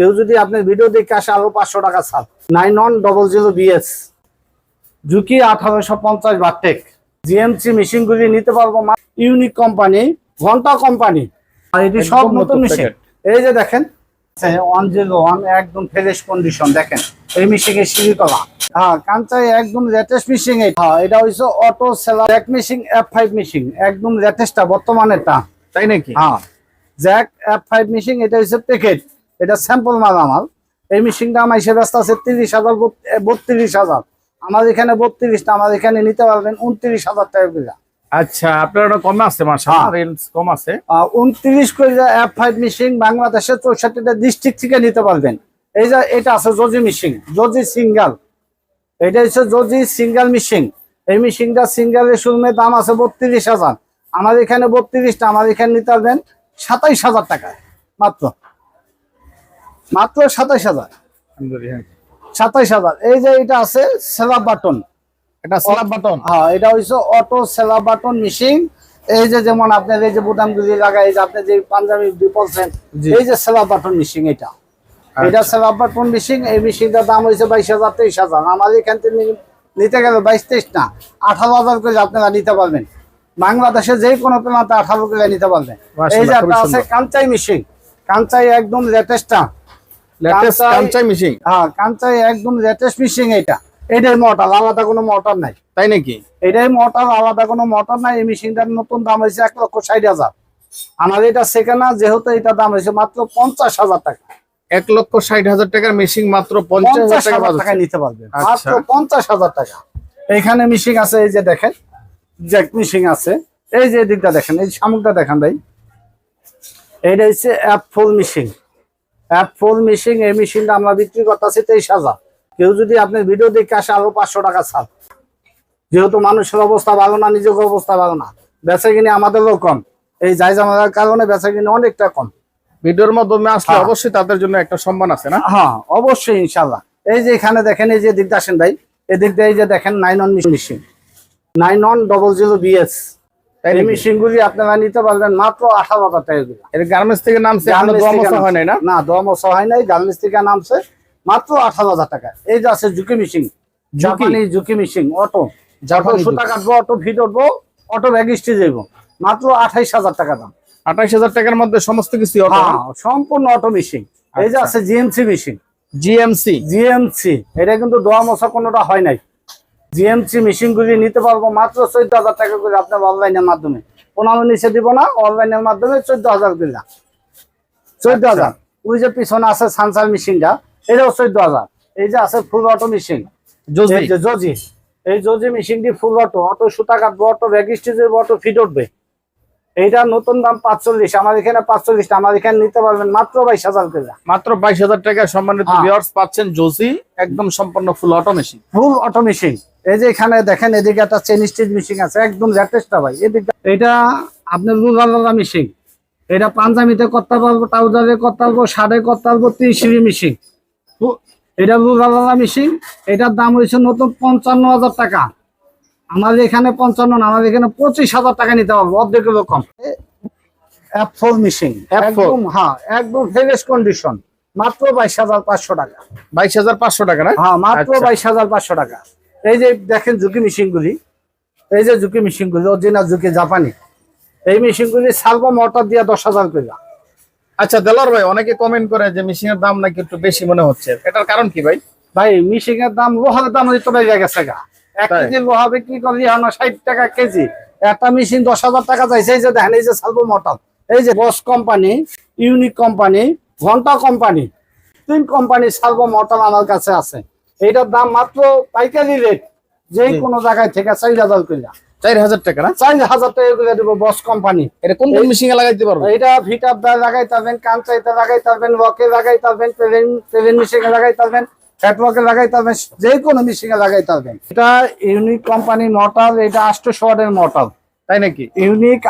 কেউ যদি আপনার ভিডিও দেখে আসে আরও পাঁচশো টাকা ছাড়। Nine one double zero BS Juki আঠারোশো পঞ্চাশ বারটেক জিএমসি মেশিনগুলি নিতে পারব ইউনিক কোম্পানি ঘণ্টা কোম্পানি আর এটি সব নতুন মেশিন এই যে দেখেন ওয়ান জিরো ওয়ান একদম ফ্রেশ কন্ডিশন দেখেন। এই মেশিন এর সিঁড়ি কলা হ্যাঁ কাঞ্চাই একদম লেটেস্ট মেশিন এটা হ্যাঁ, এটা হচ্ছে অটো সেলার এক মেশিন এফ ফাইভ মেশিন একদম লেটেস্টটা বর্তমানেরটা। তাই নাকি? হ্যাঁ জ্যাক এফ ফাইভ মেশিন এটা হচ্ছে প্যাকেট এটা স্যাম্পল মাল আমার। এই মেশিনটা আমার হিসেবে ব্যস্ত আছে তিরিশ হাজার বত্রিশ হাজার। আমার এখানে বত্রিশটা আমার এখানে নিতে পারবেন উনত্রিশ হাজার টাকা করে আচ্ছা আপনার ওটা কম আছে মাসা হ্যাঁ। কম আছে। উনত্রিশ করে এফ ফাইভ মেশিন বাংলাদেশের চৌষট্টিটা ডিস্ট্রিক্ট থেকে নিতে পারবেন। এই যে এটা আছে জজি মেশিন জজি সিঙ্গাল এটা হচ্ছে জজি সিঙ্গাল মেশিন এই মেশিনটা সিঙ্গালের শোরুমের দাম আছে বত্রিশ হাজার। আমার এখানে বত্রিশটা আমার এখানে নিতে পারবেন সাতাইশ হাজার টাকা মাত্র। মাত্র সাতাইশ হাজার। সাতাইশ হাজার। এই যে এটা আছে সেলাপ বাটন। এটা বাটন? হ্যাঁ এটা হচ্ছে অটো বাটন মেশিন। এই যে যেমন আপনার এই যে এই যে আপনি যে পাঞ্জাবি বলছেন এই যে সেলার বাটন মেশিন এটা। এটা সেলার বাটন মেশিন এই মেশিনটার দাম হয়েছে বাইশ হাজার তেইশ হাজার। আমাদের এখান থেকে নিতে গেলে বাইশ তেইশ না আঠারো হাজার করে আপনারা নিতে পারবেন। বাংলাদেশে যে কোনো প্লান্টে আঠারো করে নিতে পারবেন। এই যে একটা আছে কাঞ্চাই মেশিন। কাঞ্চাই একদম লেটেস্টটা লেটেস্ট কাঞ্চাই মেশিন হ্যাঁ কাঞ্চাই একদম লেটেস্ট মেশিন এটা এটাই মোটর আলাদা কোনো মোটর নাই। তাই নাকি? এটাই মোটর আলাদা কোনো মোটর নাই। এই মেশিনটার নতুন দাম হয়েছে এক লক্ষ ষাট হাজার। আমার এটা সেকেন্ড যেহেতু এটা দাম হয়েছে মাত্র পঞ্চাশ হাজার টাকা। এক লক্ষ ষাট হাজার টাকার মেশিন মাত্র পঞ্চাশ হাজার টাকা নিতে পারবে। আচ্ছা। মাত্র পঞ্চাশ হাজার টাকা। এখানে মিশিং আছে এই যে দেখেন জ্যাক মিশিং আছে। এই যে দিকটা দেখেন এই শামুকটা দেখেন ভাই। এইটা হচ্ছে অ্যাপ ফুল মিশিং অ্যাপ ফুল মিশিং এই মেশিনটা আমরা বিক্রি করতেছি তেইশ হাজার। কেউ যদি আপনার ভিডিও দেখে আসে আরও পাঁচশো টাকা ছাড়। যেহেতু মানুষের অবস্থা ভালো না নিজের অবস্থা ভালো না। বেচা কিনে আমাদেরও কম। এই যাই জামার কারণে বেচা কিনে অনেকটা কম। ভিডিওর মাধ্যমে আসলে হ্যাঁ। অবশ্যই তাদের জন্য একটা সম্মান আছে না? হ্যাঁ অবশ্যই ইনশাল্লাহ। এই যে এখানে দেখেন এই যে দিকটা আসেন ভাই। এদিক দিয়ে এই যে দেখেন nine one machine nine one double zero BS তাই এই নাকি? মেশিন গুলি আপনারা নিতে পারবেন মাত্র আঠারো হাজার টাকা করে। এর গার্মেন্টস থেকে নামছে এখনও গার্মেন্টস দোয়া থেকে মোছা হয় নাই না? না দম হয় নাই গার্মেন্টস থেকে নামছে। মাত্র আঠারো হাজার টাকা। এই যে আছে ঝুঁকি মেশিন জাপানি ঝুঁকি মেশিন অটো জাপানি অটো সুতা কাটবো অটো ফিট উঠবো অটো ব্যাগ স্টিচ মাত্র আঠাইশ হাজার টাকা দাম। আঠাইশ হাজার টাকার মধ্যে সমস্ত কিছু হ্যাঁ সম্পূর্ণ অটো মেশিন এই যে আচ্ছা। আছে জিএমসি মেশিন জিএমসি জিএমসি এটা কিন্তু দোয়া মশা কোনোটা হয় নাই। জিএমসি মেশিন গুলি নিতে পারব মাত্র চোদ্দ হাজার টাকা করে আপনার অনলাইনের মাধ্যমে। পনেরো নিচে দিব না অনলাইনের মাধ্যমে চোদ্দ হাজার করে চোদ্দ আচ্ছা। হাজার ওই যে পিছনে আছে সানসার মেশিনটা এটাও চোদ্দ হাজার এই যে আছে ফুল অটো মেশিন জজি এই জজি মেশিনটি ফুল অটো অটো সুতা কাটবো অটো ব্যাগ স্টিচের অটো ফিট উঠবে। এইটা নতুন দাম পাঁচচল্লিশ আমার এখানে পাঁচচল্লিশ আমার এখানে নিতে পারবেন মাত্র বাইশ হাজার করে। মাত্র বাইশ হাজার টাকা সম্মানিত হ্যাঁ। পাচ্ছেন জজি একদম সম্পূর্ণ full auto machine full auto machine এই যে এখানে দেখেন এদিকে একটা চেন স্টিচ মেশিন আছে একদম লেটেস্টটা ভাই। এদিকে এটা আপনার রুলালা মেশিন এটা পাঞ্জাবিতে করতে পারব ট্রাউজারে করতে পারব শার্টে করতে পারব তিরিশি মেশিন এটা রুলালা মেশিন এটার দাম হয়েছে নতুন পঞ্চান্ন হাজার টাকা। আমাদের এখানে পঞ্চান্ন না আমাদের এখানে পঁচিশ হাজার টাকা নিতে পারব অর্ধেক রকম অ্যাপ ফোর মেশিন একদম হ্যাঁ একদম ফ্রেশ কন্ডিশন মাত্র বাইশ হাজার পাঁচশো টাকা। বাইশ হাজার পাঁচশো টাকা না? হ্যাঁ মাত্র আচ্ছা। বাইশ হাজার পাঁচশো টাকা। এই যে দেখেন ঝুঁকি মেশিন গুলি এই যে ঝুঁকি মেশিন গুলি অরিজিনাল ঝুঁকি জাপানি। এই মেশিন গুলি সালবো মোটর দিয়ে দশ হাজার করে আচ্ছা দেলার ভাই অনেকে কমেন্ট করে যে মেশিনের দাম নাকি একটু বেশি মনে হচ্ছে। এটার কারণ কি ভাই? ভাই মেশিনের দাম লোহার দাম তো বেড়ে গেছে গা। এক কেজি লোহা বিক্রি করলি হলো ষাট টাকা কেজি। একটা মেশিন দশ হাজার টাকা চাইছে এই যে দেখেন এই যে সালবো মোটর। এই যে বস কোম্পানি ইউনিক কোম্পানি ঘণ্টা কোম্পানি তিন কোম্পানি সালবো মোটর আমার কাছে আছে। এইটার দাম মাত্র পাইকারি রেট যে কোনো জায়গায় থেকে চার হাজার করে চার হাজার টাকা না? চার হাজার টাকা করে দেবো বস কোম্পানি এটা কোন কোন মেশিনে লাগাইতে পারব? এটা ভিটার দা লাগাই পারবেন কাঞ্চাইতে লাগাই পারবেন ওয়াকে লাগাই পারবেন প্রেভেন প্রেভেন মেশিনে লাগাই পারবেন ফ্যাটওয়াকে লাগাই পারবেন যে কোনো মেশিনে পারবেন এটা ইউনিক কোম্পানি মটাল এটা মটাল তাই নাকি? ইউনিক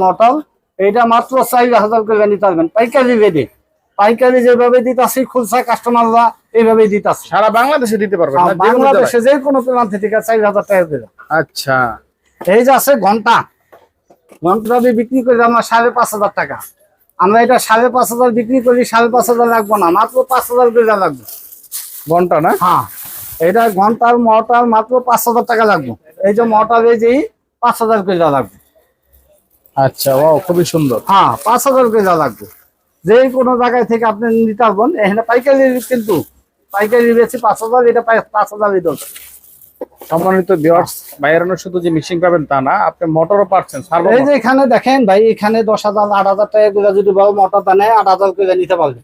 মটাল এটা মাত্র চার হাজার করে নিতে পারবেন পাইকারি রেটে পাইকারি যেভাবে দিতাছি খুলসা কাস্টমাররা এইভাবে দিতাছে। সারা বাংলাদেশে দিতে কোনো বাংলাদেশে যে কোনো প্রান্ত থেকে চার হাজার টাকা করে। আচ্ছা। এই যে আছে ঘণ্টা। ঘণ্টা আমি বিক্রি করে আমরা সাড়ে পাঁচ হাজার টাকা। আমরা এটা সাড়ে পাঁচ হাজার বিক্রি করি সাড়ে পাঁচ হাজার লাগবো না মাত্র পাঁচ হাজার করে লাগবে ঘণ্টা না? হ্যাঁ। এটা ঘণ্টার মোটর মাত্র পাঁচ হাজার টাকা লাগবে। এই যে মোটর এই যে পাঁচ হাজার করে লাগবে আচ্ছা ও খুবই সুন্দর। হ্যাঁ পাঁচ হাজার করে লাগবে যে কোনো জায়গায় থেকে আপনি নিতে পারবেন। এখানে পাইকারি কিন্তু পাইকারি বেশি পাঁচ হাজার এটা পাঁচ হাজার দিতে সম্মানিত ভিউয়ার্স বাইরানো শুধু যে মেশিন পাবেন তা না আপনি মোটরও পাচ্ছেন এই যে এখানে দেখেন ভাই এখানে দশ হাজার আট হাজার টাকা করে যদি বড় মোটরটা নেয় আট হাজার করে নিতে পারবে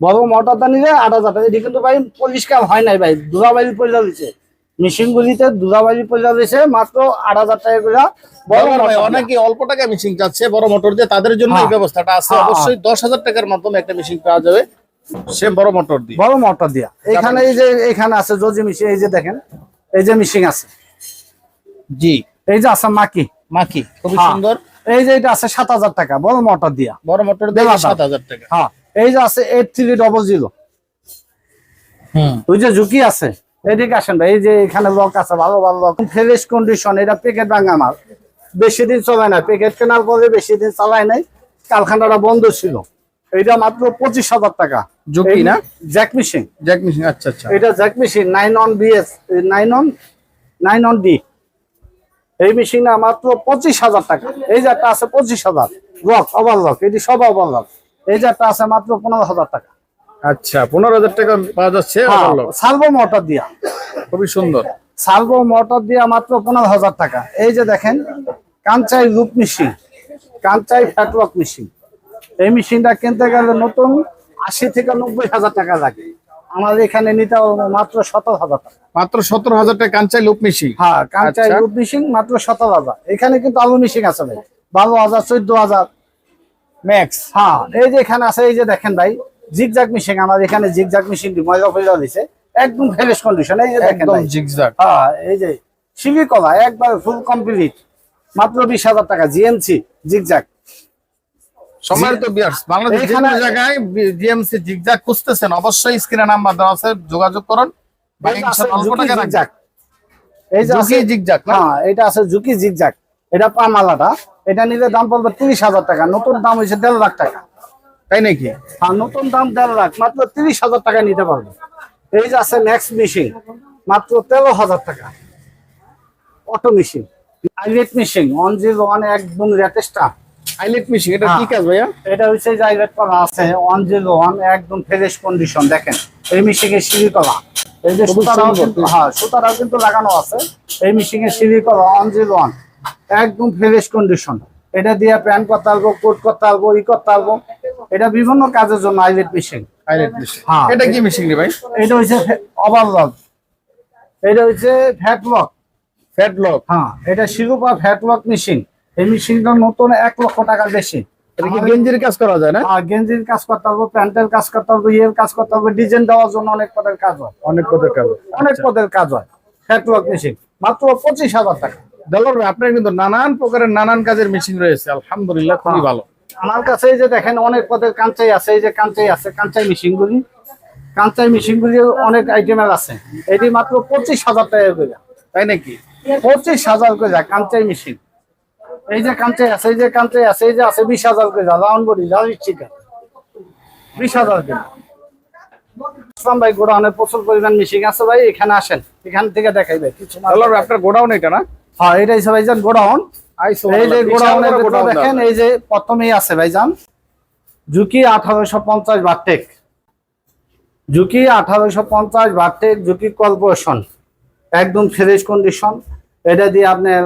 বড় মোটরটা নিলে আট হাজার টাকা। এটি কিন্তু ভাই পরিষ্কার হয় নাই ভাই দুরাবাড়ি পয়সা দিচ্ছে মেশিন গুলিতে দুরাবাড়ি পয়সা দিচ্ছে মাত্র আট হাজার টাকা করে। অনেকে অল্প টাকা মেশিন চাচ্ছে বড় মোটর দিয়ে তাদের জন্য এই হ্যাঁ। ব্যবস্থাটা আছে। হ্যাঁ, অবশ্যই দশ হাজার টাকার মাধ্যমে একটা মেশিন পাওয়া যাবে সে বড় মোটর দিয়ে। বড় মোটর দিয়া। এখানে এই যে এখানে আছে জজি মেশিন এই যে দেখেন এই যে মেশিন আছে। জি। এই যে আছে মাকি। মাকি খুবই হ্যাঁ। সুন্দর। এই যে এটা আছে সাত হাজার টাকা বড় মোটর দিয়া। বড় মোটর দিয়ে। সাত হাজার টাকা। হ্যাঁ। এই যে আছে এইট থ্রি ডবল জিরো হুম। ওই যে ঝুঁকি আছে। এদিকে আসেন ভাই এই যে এখানে লক আছে ভালো ভালো লক ফ্রেশ কন্ডিশন এটা প্যাকেট ভাঙা মাল। বেশি দিন চলায় না প্যাকেট কেনার পরে বেশি দিন চালায় নাই। কারখানাটা বন্ধ ছিল। এটা মাত্র পঁচিশ হাজার টাকা। না? জ্যাক জ্যাক আচ্ছা আচ্ছা। এটা Jack nine one BS nine one nine one D এই মেশিনটা মাত্র পঁচিশ হাজার টাকা। এই আছে পঁচিশ হাজার। লক ওভার লক এটি সব ওভার লক এই যে আছে মাত্র পনেরো হাজার টাকা। আচ্ছা পনেরো হাজার টাকা পাওয়া যাচ্ছে হ্যাঁ। সার্ভো মোটর দিয়া। খুবই সুন্দর। সার্ভো মোটর দিয়া মাত্র পনেরো হাজার টাকা। এই যে দেখেন কাঞ্চাই রূপ মেশিন কাঞ্চাই ফ্যাটওয়ার্ক মেশিন। এই মেশিনটা কিনতে গেলে নতুন আশি থেকে নব্বই হাজার টাকা লাগে। আমাদের এখানে নিতে মাত্র সতেরো হাজার টাকা। মাত্র সতেরো হাজার টাকা কাঞ্চাই লুপ মেশিন। হ্যাঁ কাঞ্চাই আচ্ছা। রূপ মেশিন মাত্র সতেরো হাজার। এখানে কিন্তু আলু মেশিন আছে ভাই। বারো হাজার চোদ্দ হাজার ম্যাক্স হ্যাঁ এই যে এখানে আছে এই যে দেখেন ভাই জিগজাক মেশিন আমার এখানে জিগজাক মেশিন ময়লা ফেলা দিছে একদম ফ্রেশ কন্ডিশন এই যে দেখেন। জিগজাগ হ্যাঁ এই যে শিবি কলা একবার ফুল কমপ্লিট মাত্র বিশ হাজার টাকা জিএমসি জিগজাক সম্মানিত বিয়ার্স বাংলাদেশ এখানে- জায়গায় জিএমসি জিগজাগ খুঁজতেছেন অবশ্যই স্ক্রিনে নাম্বার দেওয়া আছে যোগাযোগ করুন। এই যে আছে অল্প টাকা রাখবেন। জিগজাক এই যে আছে জিগজাগ না? হ্যাঁ এটা আছে ঝুঁকি জিগজাক এটা পামালাটা এটা নিলে দাম পড়বে তিরিশ হাজার টাকা নতুন দাম হয়েছে দেড় লাখ টাকা। তাই নাকি? আর নতুন দাম দেড় লাখ মাত্র তিরিশ হাজার টাকা নিতে পারবে। এই যে আছে ম্যাক্স মেশিন মাত্র তেরো হাজার টাকা। Auto machine eyelet machine one zero one একদম লেটেস্টটা হাইলাইট মেশিন এটা হ্যাঁ। কি কাজ ভাইয়া? এটা হচ্ছে যে আইলেট করা আছে ওয়ান জিরো ওয়ান একদম ফ্রেশ কন্ডিশন দেখেন। এই মেশিনের সিঁড়ি এই যে সুতারাও কিন্তু হ্যাঁ সুতারাও কিন্তু লাগানো আছে। এই মেশিনের সিঁড়ি ওয়ান জিরো ওয়ান একদম ফ্রেশ কন্ডিশন এটা দিয়ে প্যান্ট করতে পারব কোট করতে পারব ই করতে পারব। এটা বিভিন্ন কাজের জন্য আইলেট মেশিন। Highlight machine. হ্যাঁ। এটা কি মেশিন রে ভাই? এটা হচ্ছে ওভারলক এটা হচ্ছে ফ্যাটলক ফ্যাট লক। হ্যাঁ এটা শিরোপা ফ্যাটলক মেশিন। এই মেশিনটা নতুন এক লক্ষ টাকার বেশি। এটা কি গেঞ্জির কাজ করা যায় না? আর গেঞ্জির কাজ করতে পারব প্যান্টের কাজ করতে পারব ইয়ের কাজ করতে পারব ডিজাইন দেওয়ার জন্য অনেক পদের কাজ হয়। অনেক পদের কাজ অনেক পদের কাজ হয়। Flatlock machine. মাত্র পঁচিশ হাজার টাকা। ভাই আপনার কিন্তু নানান প্রকারের নানান কাজের মেশিন রয়েছে। আলহামদুলিল্লাহ খুবই হ্যাঁ। ভালো। আমার কাছে এই যে দেখেন অনেক পদের কাঞ্চাই আছে এই যে কাঞ্চাই আছে কাঞ্চাই মেশিন গুলি কাঞ্চাই মেশিন গুলি অনেক আইটেমের আছে। এটি মাত্র পঁচিশ হাজার টাকা করে তাই নাকি? পঁচিশ হাজার করে যায় কাঞ্চাই মেশিন। এই যে কাঞ্চাই আছে এই যে কাঞ্চাই আছে এই যে আছে বিশ হাজার করে যা রাউন্ড বডি রাউন্ড চিকেন বিশ হাজার করে আসলাম ভাই গোডাউনে প্রচুর পরিমাণ মেশিন আছে ভাই এখানে আসেন। এখান থেকে দেখাই ভাই কিছু না ডলার ভাই আপনার গোডাউন এটা না? হ্যাঁ এটা হিসেবে ভাইজান গোডাউন। এই যে গোডাউনের ভিতরে দেখেন এই যে প্রথমেই আছে ভাইজান। ঝুঁকি আঠারোশো পঞ্চাশ বারটেক ঝুঁকি আঠারোশো পঞ্চাশ বারটেক ঝুঁকি কর্পোরেশন। একদম ফ্রেশ কন্ডিশন এটা দিয়ে আপনার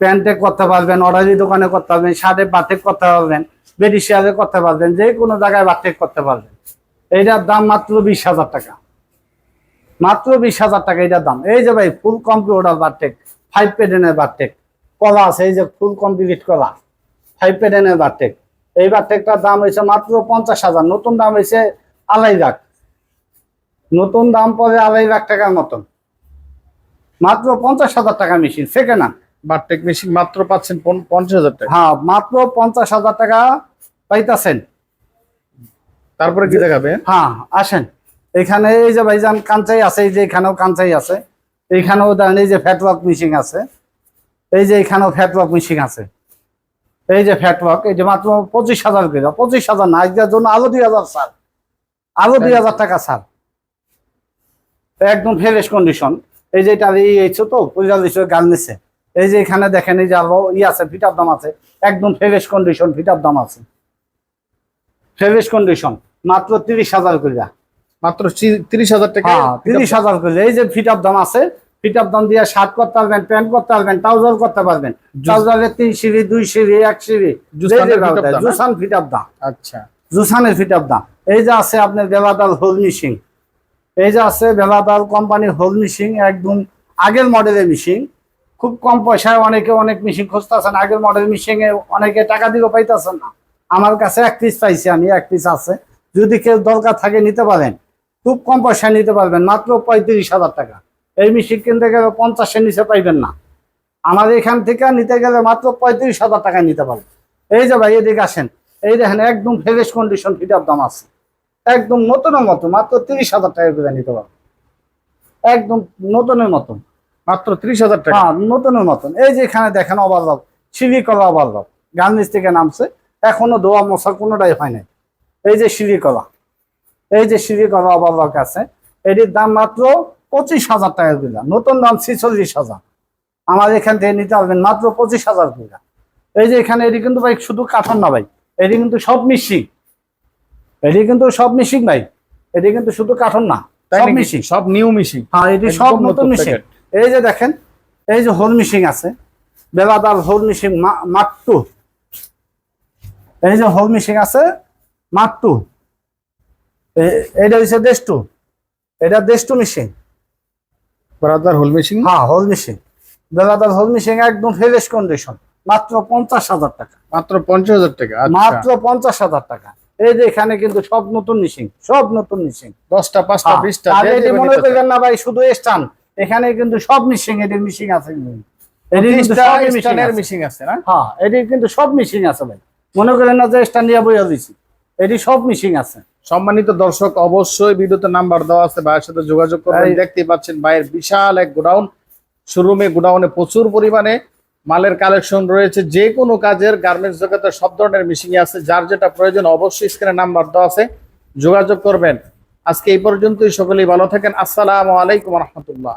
প্যান্টে করতে পারবেন অর্ডারি দোকানে করতে পারবেন শার্টে বাটেক করতে পারবেন বেডিশিয়ারে করতে পারবেন যে কোনো জায়গায় বাটেক করতে পারবেন। এইটার দাম মাত্র বিশ হাজার টাকা। মাত্র বিশ হাজার টাকা এটার দাম। এই যে ভাই ফুল কম্পিউটার বারটেক ফাইভ পেডেনের বারটেক কলা আছে এই যে ফুল কমপ্লিট কলা ফাইভ পেডেনের বারটেক এই বারটেকটার দাম হয়েছে মাত্র পঞ্চাশ হাজার নতুন দাম হয়েছে আড়াই লাখ। নতুন দাম পড়ে আড়াই লাখ টাকার মতন। মাত্র পঞ্চাশ হাজার টাকা machine second hand bartack machine মাত্র পাচ্ছেন পঞ্চাশ হাজার টাকা। হ্যাঁ মাত্র পঞ্চাশ হাজার টাকা পাইতাছেন। তারপরে কি দেখাবে? হ্যাঁ আসেন। এখানে এই যে ভাইজান কাঞ্চাই আছে এই যে এখানেও কাঞ্চাই আছে এইখানেও দেখেন এই যে ফ্যাটওয়ার্ক মেশিন আছে। এই যে এখানেও ফ্যাটওয়ার্ক মিশিং আছে। এই যে ফ্যাটওয়ার্ক এই যে মাত্র পঁচিশ হাজার করে পঁচিশ হাজার না আজকের জন্য আরও দুই হাজার স্যার। আরও দুই হাজার টাকা স্যার। একদম ফ্রেশ কন্ডিশন এই যে এটা এই এইছো তো পঁয়তাল্লিশ গাল নিছে। এই যে এখানে দেখেন এই যে আরও ই আছে ফিটার দাম আছে। একদম ফ্রেশ কন্ডিশন ফিটার দাম আছে। ফ্রেশ কন্ডিশন মাত্র তিরিশ হাজার করে মাত্র তিরিশ হাজার টাকা হ্যাঁ তিরিশ হাজার করে এই যে ফিটার দাম আছে ফিটার দাম দিয়ে শার্ট করতে পারবেন প্যান্ট করতে পারবেন ট্রাউজার করতে পারবেন। ট্রাউজারের তিন সিঁড়ি দুই সিঁড়ি এক সিঁড়ি। জুসানের fit up দাম, জুসান আচ্ছা। জুসানের ফিটার দাম। এই যে আছে আপনার বেলাদাল হোল মিশিং এই যে আছে বেলাদাল কোম্পানির হোল মিশিং একদম আগের মডেলের মিশিং খুব কম পয়সায় অনেকে অনেক মেশিন খুঁজতেছেন আগের মডেল মিশিং এ অনেকে টাকা দিলেও পাইতেছেন না। আমার কাছে এক পিস পাইছি আমি এক পিস আছে। যদি কেউ দরকার থাকে নিতে পারেন। খুব কম পয়সায় নিতে পারবেন মাত্র পঁয়ত্রিশ হাজার টাকা। এই মেশিন কিনতে গেলে পঞ্চাশের নিচে পাইবেন না। আমাদের এখান থেকে নিতে গেলে মাত্র পঁয়ত্রিশ হাজার টাকা নিতে পারবেন। এই যে ভাই, এদিকে আসেন। এই দেখেন, একদম ফ্রেশ কন্ডিশন ফিটার দাম আছে। একদম নতুনের মতো, মাত্র তিরিশ হাজার টাকা করে নিতে পারবেন। একদম নতুনের মতন মাত্র ত্রিশ হাজার টাকা। হ্যাঁ নতুনের মতন। এই যে এখানে দেখেন ওভারলক সিঁড়ি কলা ওভারলক গান্ধীজ থেকে নামছে। এখনও দোয়া মশা কোনোটাই হয় নাই। এই যে সিঁড়ি কলা এই যে সিঁড়ি কলা ওভারলক আছে, এটির দাম মাত্র পঁচিশ হাজার টাকা দিলাম নতুন দাম ছিচল্লিশ হাজার। আমার এখান থেকে নিতে পারবেন মাত্র পঁচিশ হাজার টাকা এই যে এখানে এটি কিন্তু ভাই শুধু কাঠন না ভাই এটি কিন্তু সব মিশিং এটি কিন্তু সব মিশিং ভাই এটি কিন্তু শুধু কাঠন না সব? মিশিং সব নিউ মিশিং হ্যাঁ এটি সব নতুন মিশিং এই যে দেখেন এই যে হোল মিশিং আছে বেলাদার হোল মিশিং মাট্টু। এই যে হোল মিশিং আছে মাট্টু। এটা হচ্ছে দেশটু। এটা দেশটু মিশিং ব্রাদার হোল মিশিং হ্যাঁ hole machine Brother hole machine একদম ফ্রেশ কন্ডিশন মাত্র পঞ্চাশ হাজার টাকা। মাত্র পঞ্চাশ হাজার টাকা আচ্ছা। মাত্র পঞ্চাশ হাজার টাকা। এই যে এখানে কিন্তু সব নতুন মিশিং সব নতুন মিশিং দশটা পাঁচটা বিশটা আর এটি মনে করবেন না ভাই শুধু স্টান এখানে কিন্তু সব মিশিং এটির মিশিং আছে। মিশিং আছে। না? হ্যাঁ এটির কিন্তু সব মিশিং আছে ভাই। মনে করেন না যে স্টান নিয়ে বইয়া দিছি। এটি সব মিশিং আছে। সম্মানিত দর্শক অবশ্যই ভিডিওতে নাম্বার দেওয়া আছে। ভাইয়ের সাথে যোগাযোগ করবেন। দেখতে পাচ্ছেন ভাইয়ের বিশাল এক গোডাউন। শোরুমে গোডাউনে প্রচুর পরিমাণে মালের কালেকশন রয়েছে। যে কোনো কাজের গার্মেন্টস জগতে সব ধরনের মেশিন আছে। যার যেটা প্রয়োজন অবশ্যই স্ক্রিনে নাম্বার দেওয়া আছে। যোগাযোগ করবেন। আজকে এই পর্যন্তই। সকলেই ভালো থাকেন। আসসালামু আলাইকুম রহমতুল্লাহ।